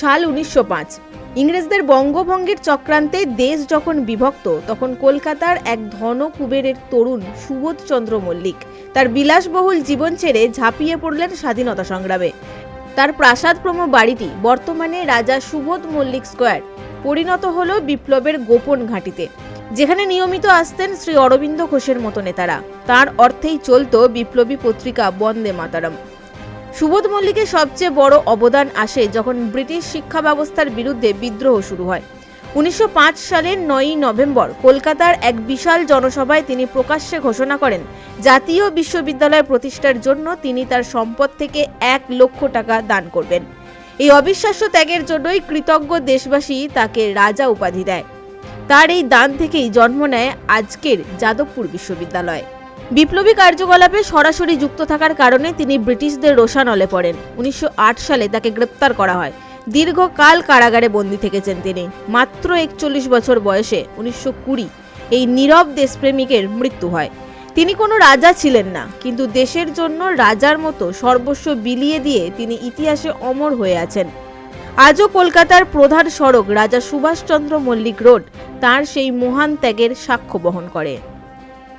সাল উনিশশো পাঁচ। ইংরেজদের বঙ্গভঙ্গের চক্রান্তে দেশ যখন বিভক্ত, তখন কলকাতার এক ধন কুবেরের তরুণ সুবোধচন্দ্র মল্লিক তার বিলাসবহুল জীবন ছেড়ে ঝাঁপিয়ে পড়লেন স্বাধীনতা সংগ্রামে। তার প্রাসাদপ্রম বাড়িটি বর্তমানে রাজা সুবোধ মল্লিক স্কোয়ার, পরিণত হল বিপ্লবের গোপন ঘাঁটিতে, যেখানে নিয়মিত আসতেন শ্রী অরবিন্দ ঘোষের মতো নেতারা। তার অর্থেই চলত বিপ্লবী পত্রিকা বন্দে মাতারাম। সুবোধ মল্লিকের সবচেয়ে বড় অবদান আসে যখন ব্রিটিশ শিক্ষা ব্যবস্থার বিরুদ্ধে বিদ্রোহ শুরু হয়। উনিশশো পাঁচ সালের নয়ই নভেম্বর কলকাতার এক বিশাল জনসভায় তিনি প্রকাশ্যে ঘোষণা করেন, জাতীয় বিশ্ববিদ্যালয় প্রতিষ্ঠার জন্য তিনি তার সম্পদ থেকে এক লক্ষ টাকা দান করবেন। এই অবিশ্বাস্য ত্যাগের জন্যই কৃতজ্ঞ দেশবাসী তাকে রাজা উপাধি দেয়। তার এই দান থেকেই জন্ম নেয় আজকের যাদবপুর বিশ্ববিদ্যালয়। বিপ্লবী কার্যকলাপে সরাসরি যুক্ত থাকার কারণে তিনি ব্রিটিশদের রোষানলে পড়েন। উনিশশো আট সালে তাকে গ্রেপ্তার করা হয়। দীর্ঘকাল কারাগারে বন্দী থেকেছেন তিনি। মাত্র একচল্লিশ বছর বয়সে উনিশশো কুড়ি এই নীরব দেশপ্রেমিকের মৃত্যু হয়। তিনি কোনো রাজা ছিলেন না, কিন্তু দেশের জন্য রাজার মতো সর্বস্ব বিলিয়ে দিয়ে তিনি ইতিহাসে অমর হয়ে আছেন। আজও কলকাতার প্রধান সড়ক রাজা সুভাষচন্দ্র মল্লিক রোড তার সেই মহান ত্যাগের সাক্ষ্য বহন করে।